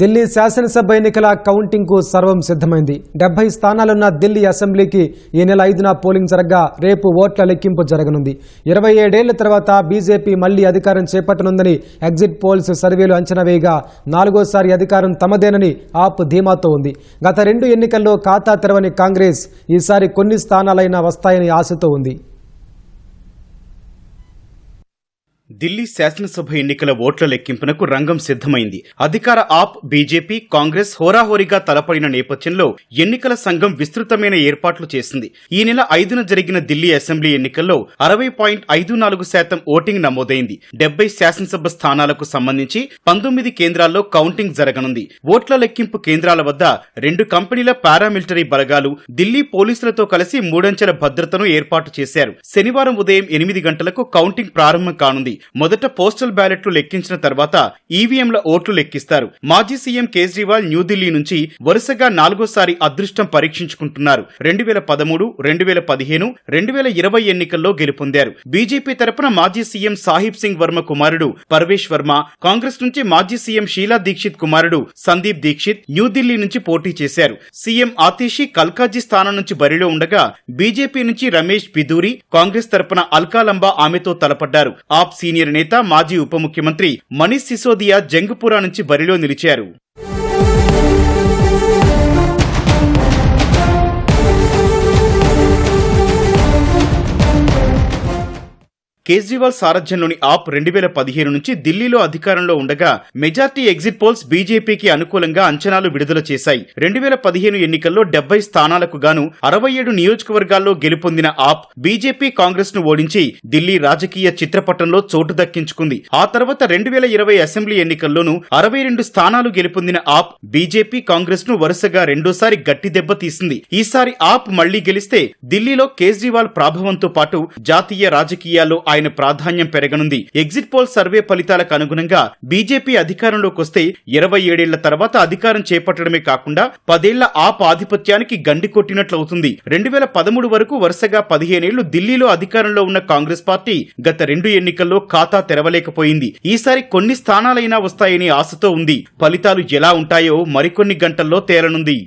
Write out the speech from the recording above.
ఢిల్లీ శాసనసభ ఎన్నికల కౌంటింగ్కు సర్వం సిద్ధమైంది. డెబ్బై స్థానాలున్న ఢిల్లీ అసెంబ్లీకి ఈ నెల ఐదున పోలింగ్ జరగగా రేపు ఓట్ల లెక్కింపు జరగనుంది. ఇరవై ఏడేళ్ళ తర్వాత బీజేపీ మళ్ళీ అధికారం చేపట్టనుందని ఎగ్జిట్ పోల్స్ సర్వేలు అంచనా వేయగా నాలుగోసారి అధికారం తమదేనని ఆప్ ధీమాతో ఉంది. గత రెండు ఎన్నికల్లో ఖాతా తెరవని కాంగ్రెస్ ఈసారి కొన్ని స్థానాలైనా వస్తాయని ఆశతో ఉంది. ఢిల్లీ శాసనసభ ఎన్నికల ఓట్ల లెక్కింపునకు రంగం సిద్ధమైంది. అధికార ఆప్ బీజేపీ కాంగ్రెస్ హోరాహోరీగా తలపడిన నేపథ్యంలో ఎన్నికల సంఘం విస్తృతమైన ఏర్పాట్లు చేసింది. ఈ నెల ఐదున జరిగిన ఢిల్లీ అసెంబ్లీ ఎన్నికల్లో అరవై పాయింట్ ఐదు నాలుగు శాతం ఓటింగ్ నమోదైంది. డెబ్బై శాసనసభ స్థానాలకు సంబంధించి పంతొమ్మిది కేంద్రాల్లో కౌంటింగ్ జరగనుంది. ఓట్ల లెక్కింపు కేంద్రాల వద్ద రెండు కంపెనీల పారామిలిటరీ బలగాలు ఢిల్లీ పోలీసులతో కలిసి మూడంచెల భద్రతను ఏర్పాటు చేశారు. శనివారం ఉదయం ఎనిమిది గంటలకు కౌంటింగ్ ప్రారంభం కానుంది. మొదట పోస్టల్ బ్యాలెట్లు లెక్కించిన తర్వాత ఈవీఎంల ఓట్లు లెక్కిస్తారు. మాజీ సీఎం కేజ్రీవాల్ న్యూఢిల్లీ నుంచి వరుసగా నాలుగోసారి అదృష్టం పరీక్షించుకుంటున్నారు. రెండు వేల పదమూడు రెండు వేల పదిహేను రెండు వేల ఇరవై ఎన్నికల్లో గెలుపొందారు. బీజేపీ తరపున మాజీ సీఎం సాహిబ్ సింగ్ వర్మ కుమారుడు పర్వేష్ వర్మ కాంగ్రెస్ నుంచి మాజీ సీఎం షీలా దీక్షిత్ కుమారుడు సందీప్ దీక్షిత్ న్యూఢిల్లీ నుంచి పోటీ చేశారు. సీఎం ఆతిషి కల్కాజీ స్థానం నుంచి బరిలో ఉండగా బీజేపీ నుంచి రమేష్ బిదూరి కాంగ్రెస్ తరపున అల్కాలంబా ఆమెతో తలపడ్డారు. ఆప్ సీనియర్ నేత మాజీ ఉప ముఖ్యమంత్రి మనీష్ సిసోదియా జంగ్పురా నుంచి బరిలో నిలిచారు. కేజ్రీవాల్ సారథ్యంలోని ఆప్ రెండు వేల పదిహేను నుంచి ఢిల్లీలో అధికారంలో ఉండగా మెజార్టీ ఎగ్జిట్ పోల్స్ బీజేపీకి అనుకూలంగా అంచనాలు విడుదల చేశాయి. రెండు వేల పదిహేను ఎన్నికల్లో డెబ్బై స్థానాలకు గాను అరవై ఏడు నియోజకవర్గాల్లో గెలుపొందిన ఆప్ బీజేపీ కాంగ్రెస్ను ఓడించి ఢిల్లీ రాజకీయ చిత్రపటంలో చోటు దక్కించుకుంది. ఆ తర్వాత రెండు వేల ఇరవై అసెంబ్లీ ఎన్నికల్లోనూ అరవై రెండు స్థానాలు గెలుపొందిన ఆప్ బీజేపీ కాంగ్రెస్ను వరుసగా రెండోసారి గట్టి దెబ్బ తీసింది. ఈసారి ఆప్ మళ్ళీ గెలిస్తే ఢిల్లీలో కేజ్రీవాల్ ప్రాభవంతో పాటు జాతీయ రాజకీయాల్లో ఆయన ప్రాధాన్యం పెరగనుంది. ఎగ్జిట్ పోల్ సర్వే ఫలితాలకు అనుగుణంగా బీజేపీ అధికారంలోకి వస్తే ఇరవై ఏడేళ్ళ తర్వాత అధికారం చేపట్టడమే కాకుండా పదేళ్ళ ఆప్ ఆధిపత్యానికి గండి కొట్టినట్లవుతుంది. రెండు వేల పదమూడు వరకు వరుసగా పదిహేనేళ్ళు ఢిల్లీలో అధికారంలో ఉన్న కాంగ్రెస్ పార్టీ గత రెండు ఎన్నికల్లో ఖాతా తెరవలేకపోయింది. ఈసారి కొన్ని స్థానాలైనా వస్తాయని ఆశతో ఉంది. ఫలితాలు ఎలా ఉంటాయో మరికొన్ని గంటల్లో తేలనుంది.